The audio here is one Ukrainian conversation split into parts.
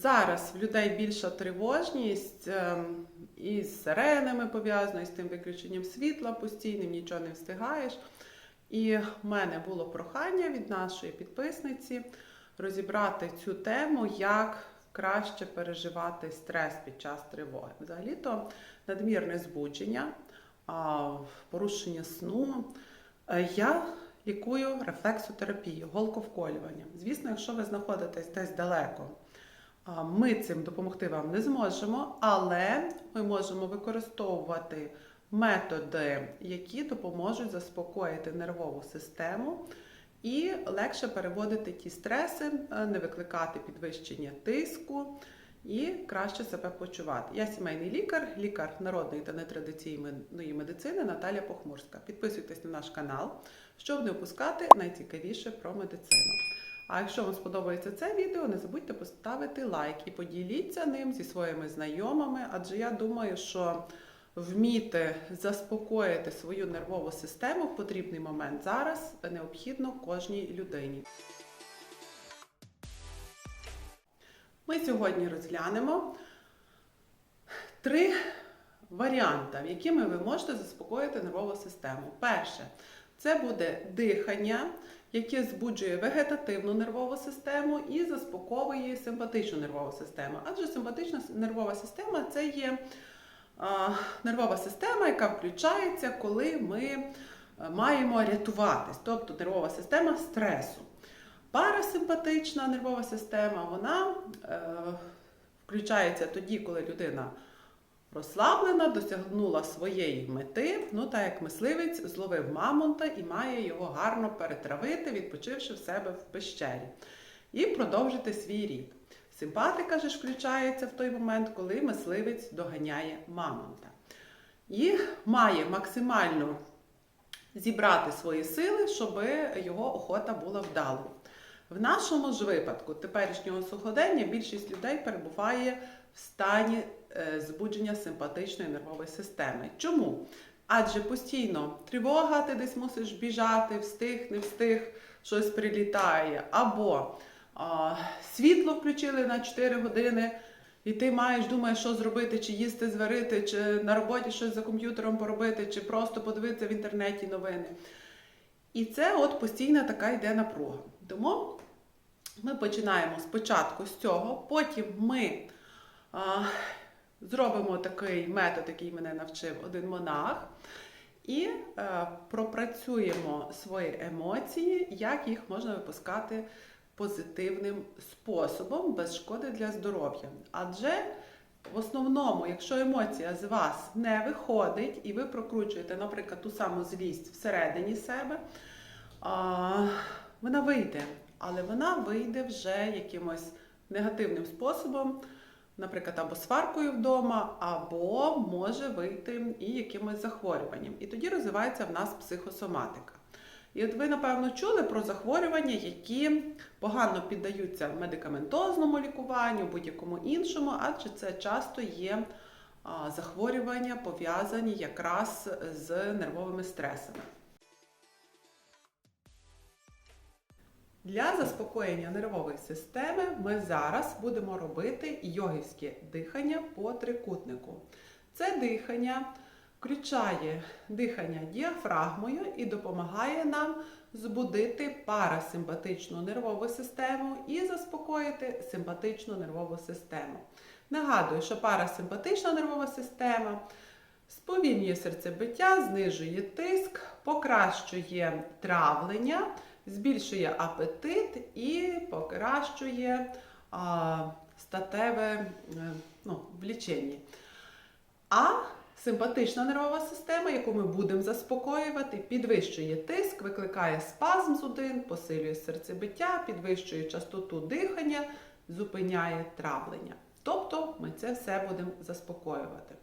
Зараз в людей більша тривожність ем, і з сиренами пов'язано, і з тим виключенням світла постійним, нічого не встигаєш. І в мене було прохання від нашої підписниці розібрати цю тему, як краще переживати стрес під час тривоги. Взагалі-то надмірне збудження, порушення сну. Е, Я лікую рефлексотерапію, голковколювання. Звісно, якщо ви знаходитесь десь далеко, ми цим допомогти вам не зможемо, але ми можемо використовувати методи, які допоможуть заспокоїти нервову систему і легше переводити ті стреси, е, не викликати підвищення тиску і краще себе почувати. Я сімейний лікар, лікар народної та нетрадиційної медицини Наталя Похмурська. Підписуйтесь на наш канал, щоб не опускати найцікавіше про медицину. А якщо вам сподобається це відео, не забудьте поставити лайк і поділіться ним зі своїми знайомими, адже я думаю, що вміти заспокоїти свою нервову систему в потрібний момент зараз необхідно кожній людині. Ми сьогодні розглянемо три варіанти, якими ви можете заспокоїти нервову систему. Перше, це буде дихання, яке збуджує вегетативну нервову систему і заспокоює симпатичну нервову систему. Адже симпатична нервова система це є нервова система, яка включається, коли ми е, маємо рятуватись, тобто нервова система стресу. Парасимпатична нервова система, вона е, включається тоді, коли людина розслаблена, досягнула своєї мети, ну так як мисливець зловив мамонта і має його гарно перетравити, відпочивши в себе в пещері, і продовжити свій рід. Симпатика ж включається в той момент, коли мисливець доганяє мамонта. І має максимально зібрати свої сили, щоб його охота була вдалою. В нашому ж випадку теперішнього суходення більшість людей перебуває в стані збудження симпатичної нервової системи. Чому? Адже постійно тривога, ти десь мусиш біжати, встиг, не встиг, щось прилітає, або а, світло включили на 4 години, і ти маєш думаєш, що зробити, чи їсти зварити, чи на роботі щось за комп'ютером поробити, чи просто подивитися в інтернеті новини. І це от постійна така йде напруга. Тому ми починаємо спочатку з цього, потім ми а, зробимо такий метод, який мене навчив один монах, і а, пропрацюємо свої емоції, як їх можна випускати позитивним способом, без шкоди для здоров'я. Адже в основному, якщо емоція з вас не виходить, і ви прокручуєте, наприклад, ту саму злість всередині себе, а, вона вийде, але вона вийде вже якимось негативним способом, наприклад, або сваркою вдома, або може вийти і якимось захворюванням. І тоді розвивається в нас психосоматика. І от ви, напевно, чули про захворювання, які погано піддаються медикаментозному лікуванню, будь-якому іншому, адже це часто є захворювання, пов'язані якраз з нервовими стресами. Для заспокоєння нервової системи ми зараз будемо робити йогівське дихання по трикутнику. Це дихання включає дихання діафрагмою і допомагає нам збудити парасимпатичну нервову систему і заспокоїти симпатичну нервову систему. Нагадую, що парасимпатична нервова система сповільнює серцебиття, знижує тиск, покращує травлення, збільшує апетит і покращує а, статеве е, ну, влічення. А Симпатична нервова система, яку ми будемо заспокоювати, підвищує тиск, викликає спазм судин, посилює серцебиття, підвищує частоту дихання, зупиняє травлення. Тобто ми це все будемо заспокоювати.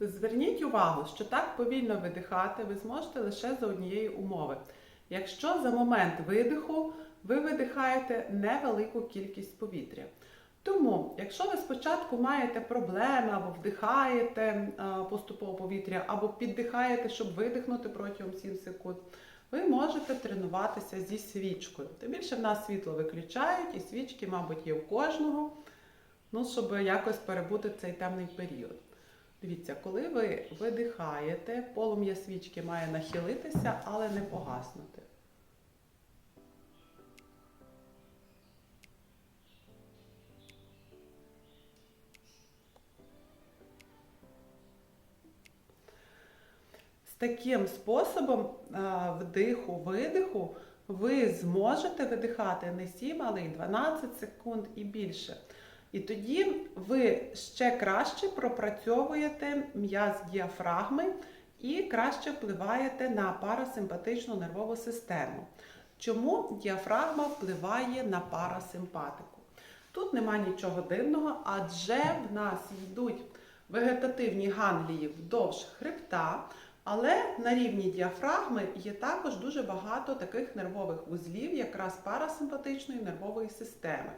Зверніть увагу, що так повільно видихати ви зможете лише за однієї умови. Якщо за момент видиху ви видихаєте невелику кількість повітря. Тому, якщо ви спочатку маєте проблеми або вдихаєте е, поступово повітря, або піддихаєте, щоб видихнути протягом 7 секунд, ви можете тренуватися зі свічкою. Тим більше в нас світло виключають, і свічки, мабуть, є у кожного, ну, щоб якось перебути цей темний період. Дивіться, коли ви видихаєте, полум'я свічки має нахилитися, але не погаснути. З таким способом вдиху-видиху ви зможете видихати не 7, але й 12 секунд і більше. І тоді ви ще краще пропрацьовуєте м'яз діафрагми і краще впливаєте на парасимпатичну нервову систему. Чому діафрагма впливає на парасимпатику? Тут нема нічого дивного, адже в нас йдуть вегетативні ганглії вдовж хребта, але на рівні діафрагми є також дуже багато таких нервових вузлів, якраз парасимпатичної нервової системи.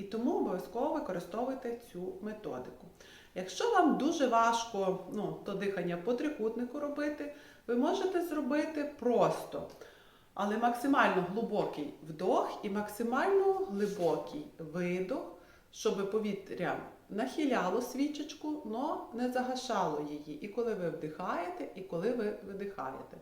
І тому обов'язково використовуйте цю методику. Якщо вам дуже важко ну, то дихання по трикутнику робити, ви можете зробити просто, але максимально глибокий вдох і максимально глибокий видох, щоб повітря нахиляло свічечку, але не загашало її. І коли ви вдихаєте, і коли ви видихаєте.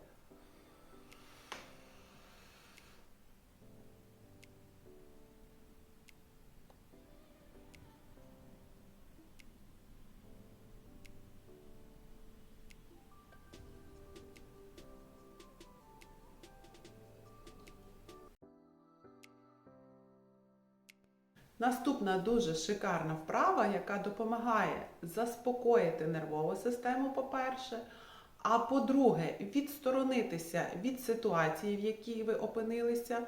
Наступна дуже шикарна вправа, яка допомагає заспокоїти нервову систему, по-перше, а по-друге, відсторонитися від ситуації, в якій ви опинилися,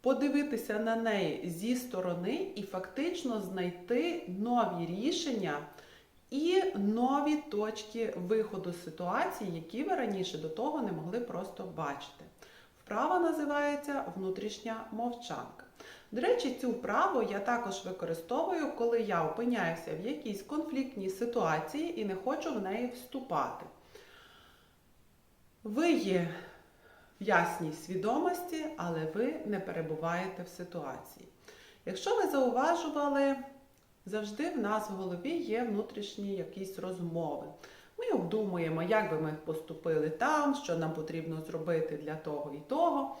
подивитися на неї зі сторони і фактично знайти нові рішення і нові точки виходу з ситуації, які ви раніше до того не могли просто бачити. Вправа називається внутрішня мовчанка. До речі, цю вправу я також використовую, коли я опиняюся в якійсь конфліктній ситуації і не хочу в неї вступати. Ви є в ясній свідомості, але ви не перебуваєте в ситуації. Якщо ви зауважували, завжди в нас в голові є внутрішні якісь розмови. Ми обдумуємо, як би ми поступили там, що нам потрібно зробити для того і того.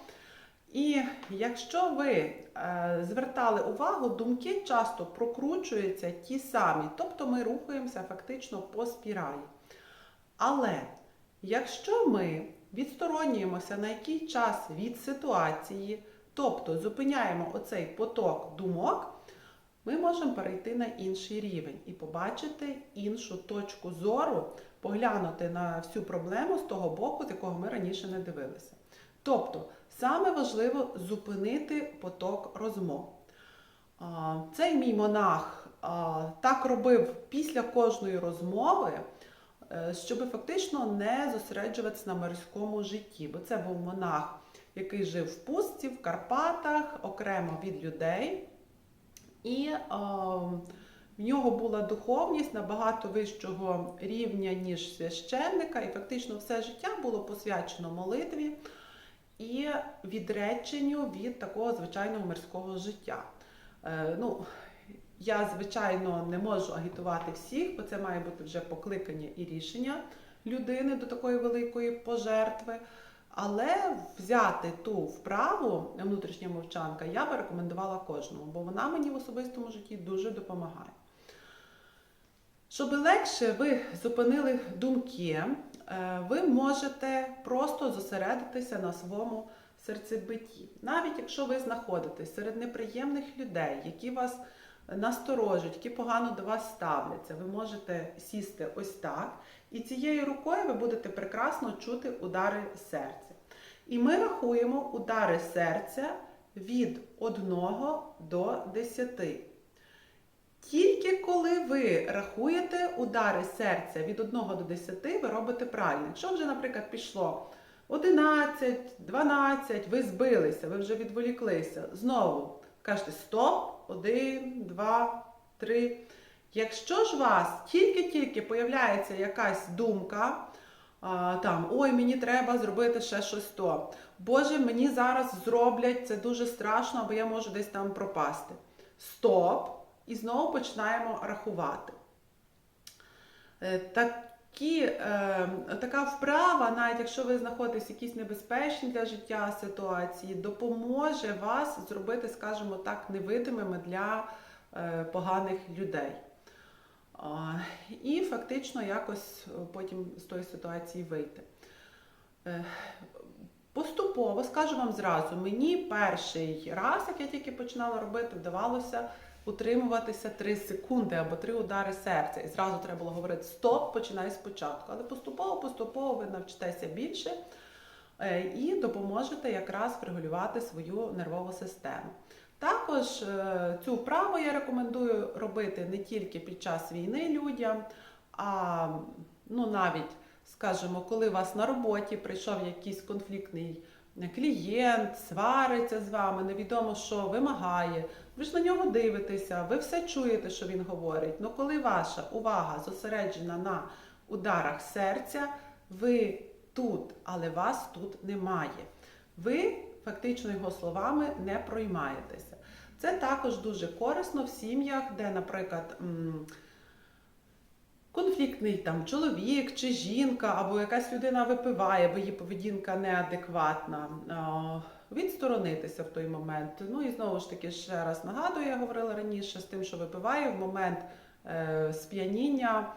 І якщо ви е, звертали увагу, думки часто прокручуються ті самі, тобто ми рухаємося фактично по спіралі. Але якщо ми відсторонюємося на який час від ситуації, тобто зупиняємо оцей поток думок, ми можемо перейти на інший рівень і побачити іншу точку зору, поглянути на всю проблему з того боку, з якого ми раніше не дивилися. Тобто, саме важливо зупинити поток розмов. Цей мій монах так робив після кожної розмови, е, щоб фактично не зосереджуватися на морському житті. Бо це був монах, який жив в пустці, в Карпатах, окремо від людей. І в нього була духовність набагато вищого рівня, ніж священника, і фактично все життя було посвячено молитві і відреченню від такого звичайного мирського життя. Е, ну, я, звичайно, не можу агітувати всіх, бо це має бути вже покликання і рішення людини до такої великої пожертви. Але взяти ту вправу внутрішня мовчанка я би рекомендувала кожному, бо вона мені в особистому житті дуже допомагає. Щоб легше ви зупинили думки, ви можете просто зосередитися на своєму серцебитті. Навіть якщо ви знаходитесь серед неприємних людей, які вас насторожать, які погано до вас ставляться, ви можете сісти ось так. І цією рукою ви будете прекрасно чути удари серця. І ми рахуємо удари серця від 1 до 10. Тільки коли ви рахуєте удари серця від 1 до 10, ви робите правильно. Якщо вже, наприклад, пішло 11, 12, ви збилися, ви вже відволіклися. Знову кажете стоп, 1, 2, 3. Якщо ж у вас тільки-тільки появляється якась думка, там ой, мені треба зробити ще щось то. Боже, мені зараз зроблять це дуже страшно, або я можу десь там пропасти. Стоп! І знову починаємо рахувати. Е, Такі, е, така вправа, навіть якщо ви знаходитесь в якійсь небезпечній для життя ситуації, допоможе вас зробити, скажімо так, невидимими для е, поганих людей. А, І фактично якось е, потім з тої ситуації вийти. Е, Поступово, скажу вам зразу, мені перший раз, як я тільки починала робити, вдавалося утримуватися 3 секунди або 3 удари серця. І зразу треба було говорити стоп, починай спочатку. Але поступово, поступово ви навчитеся більше е, і допоможете якраз врегулювати свою нервову систему. Також е, цю вправу я рекомендую робити не тільки під час війни людям, а ну, навіть, скажімо, коли у вас на роботі прийшов якийсь конфліктний клієнт, свариться з вами, невідомо що вимагає. Ви ж на нього дивитеся, ви все чуєте, що він говорить. Ну коли ваша увага зосереджена на ударах серця, ви тут, але вас тут немає. Ви фактично його словами не проймаєтеся. Це також дуже корисно в сім'ях, де, наприклад, конфліктний там чоловік чи жінка, або якась людина випиває, бо її поведінка неадекватна. Відсторонитися в той момент. Ну і знову ж таки, ще раз нагадую, я говорила раніше з тим, що випиває в момент е, сп'яніння.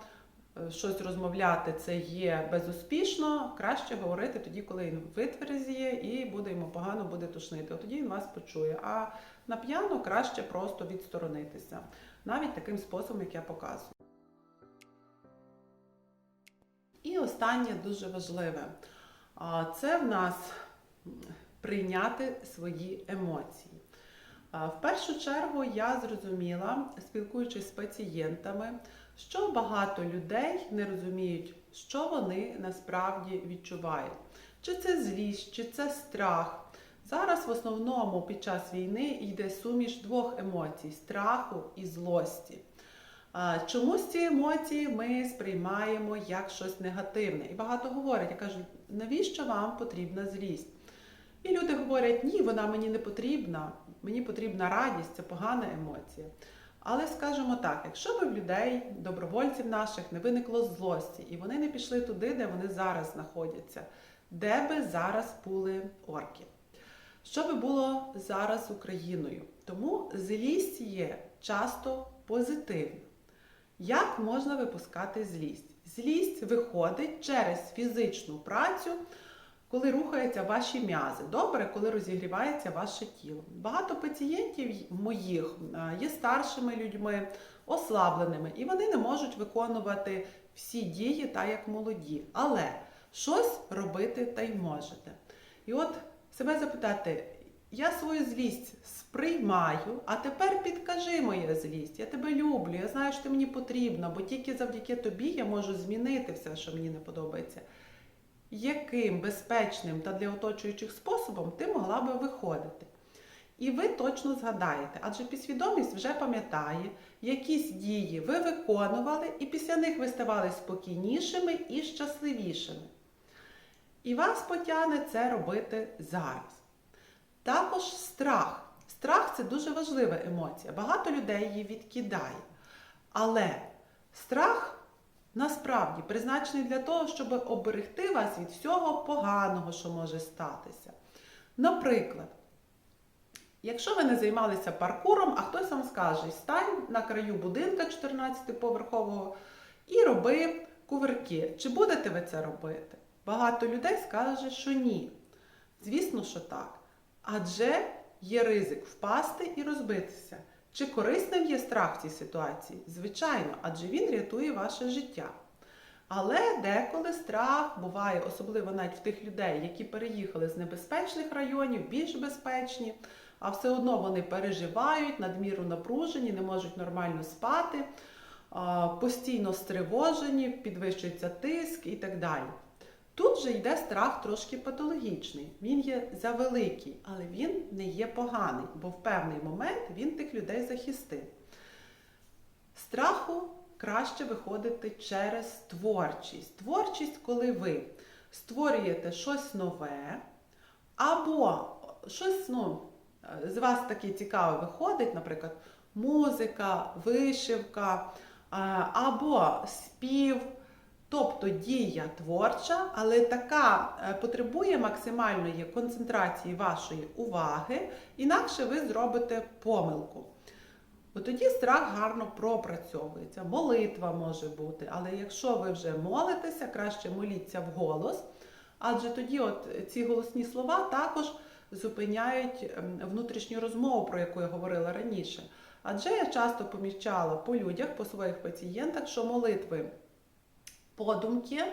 е, Щось розмовляти це є безуспішно, краще говорити тоді, коли він витверзіє і буде йому погано, буде тушнити. От тоді він вас почує. А на п'яну краще просто відсторонитися, навіть таким способом, як я показую. І останнє дуже важливе. Це в нас прийняти свої емоції. В першу чергу я зрозуміла, спілкуючись з пацієнтами, що багато людей не розуміють, що вони насправді відчувають. Чи це злість, чи це страх. Зараз в основному під час війни йде суміш двох емоцій страху і злості. Чомусь ці емоції ми сприймаємо як щось негативне. І багато говорять, я кажу, навіщо вам потрібна злість? І люди говорять, ні, вона мені не потрібна, мені потрібна радість, це погана емоція. Але скажімо так, якщо б в людей, добровольців наших, не виникло злості, і вони не пішли туди, де вони зараз знаходяться, де би зараз були орки? Що би було зараз Україною? Тому злість є часто позитивна. Як можна випускати злість? Злість виходить через фізичну працю, коли рухаються ваші м'язи. Добре, коли розігрівається ваше тіло. Багато пацієнтів моїх е, є старшими людьми, ослабленими, і вони не можуть виконувати всі дії так, як молоді. Але щось робити та й можете. І от себе запитати, я свою злість сприймаю, а тепер підкажи моя злість. Я тебе люблю, я знаю, що ти мені потрібна, бо тільки завдяки тобі я можу змінити все, що мені не подобається. Яким безпечним та для оточуючих способом ти могла би виходити? І ви точно згадаєте, адже підсвідомість вже пам'ятає, якісь дії ви виконували, і після них ви ставали спокійнішими і щасливішими. І вас потягне це робити зараз. Також страх. Страх це дуже важлива емоція. Багато людей її відкидає. Але страх насправді призначений для того, щоб оберегти вас від всього поганого, що може статися. Наприклад, якщо ви не займалися паркуром, а хтось вам скаже, стань на краю будинка 14-поверхового і роби кувирки. Чи будете ви це робити? Багато людей скаже, що ні. Звісно, що так. Адже є ризик впасти і розбитися. Чи корисним є страх в цій ситуації? Звичайно, адже він рятує ваше життя. Але деколи страх буває, особливо навіть в тих людей, які переїхали з небезпечних районів, більш безпечні, а все одно вони переживають, надміру напружені, не можуть нормально спати, постійно стривожені, підвищується тиск і так далі. Тут же йде страх трошки патологічний. Він є завеликий, але він не є поганий, бо в певний момент він тих людей захистив. Страху краще виходити через творчість. Творчість, коли ви створюєте щось нове, або щось ну, з вас таке цікаве виходить, наприклад, музика, вишивка, або спів. Тобто дія творча, але така е, потребує максимальної концентрації вашої уваги, інакше ви зробите помилку. От тоді страх гарно пропрацьовується. Молитва може бути, але якщо ви вже молитеся, краще моліться вголос, адже тоді от ці голосні слова також зупиняють ем, внутрішню розмову, про яку я говорила раніше. Адже я часто помічала по людях, по своїх пацієнтах, що молитви подумки,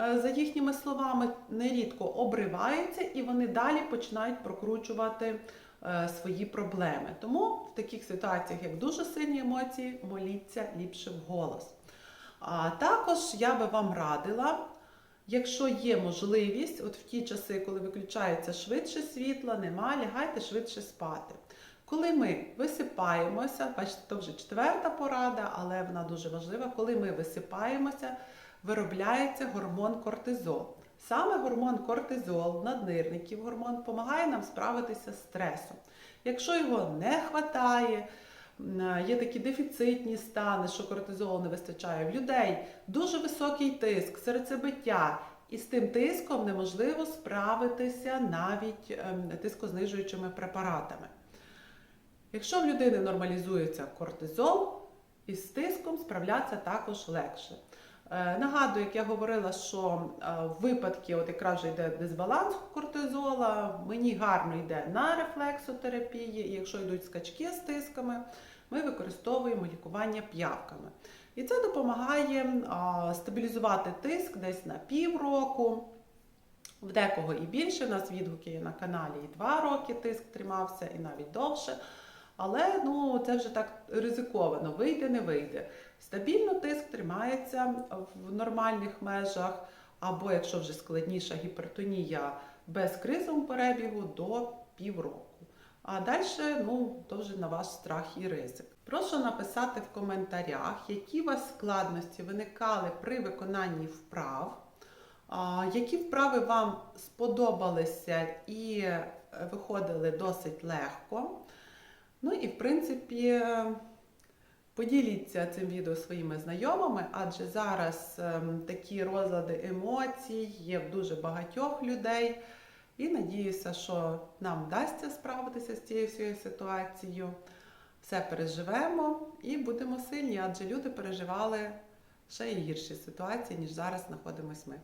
е, за їхніми словами, нерідко обриваються і вони далі починають прокручувати е, свої проблеми. Тому в таких ситуаціях, як дуже сильні емоції, моліться ліпше вголос. А також я би вам радила, якщо є можливість, от в ті часи, коли виключається швидше світла, нема, лягайте швидше спати. Коли ми висипаємося, бачите, то вже четверта порада, але вона дуже важлива. Коли ми висипаємося, виробляється гормон кортизол. Саме гормон кортизол, наднирників гормон, допомагає нам справитися з стресом. Якщо його не вистачає, є такі дефіцитні стани, що кортизолу не вистачає в людей, дуже високий тиск, серцебиття. І з тим тиском неможливо справитися навіть ем, тискознижуючими препаратами. Якщо в людини нормалізується кортизол, із тиском справлятися також легше. Е, Нагадую, як я говорила, що е, в випадки, от якраз вже йде дисбаланс кортизола, мені гарно йде на рефлексотерапії, і якщо йдуть скачки з тисками, ми використовуємо лікування п'явками. І це допомагає стабілізувати тиск десь на півроку. В декого і більше. У нас відгуки є на каналі і 2 роки тиск тримався, і навіть довше. Але ну, це вже так ризиковано, вийде, не вийде. Стабільно тиск тримається в нормальних межах, або якщо вже складніша гіпертонія без кризового перебігу до півроку. А далі, ну, то вже на ваш страх і ризик. Прошу написати в коментарях, які у вас складності виникали при виконанні вправ, які вправи вам сподобалися і е, виходили досить легко. Ну і в принципі. Поділіться цим відео своїми знайомими, адже зараз ем, такі розлади емоцій є в дуже багатьох людей. І надіюся, що нам вдасться справитися з цією всією ситуацією. Все переживемо і будемо сильні, адже люди переживали ще й гірші ситуації, ніж зараз знаходимося ми.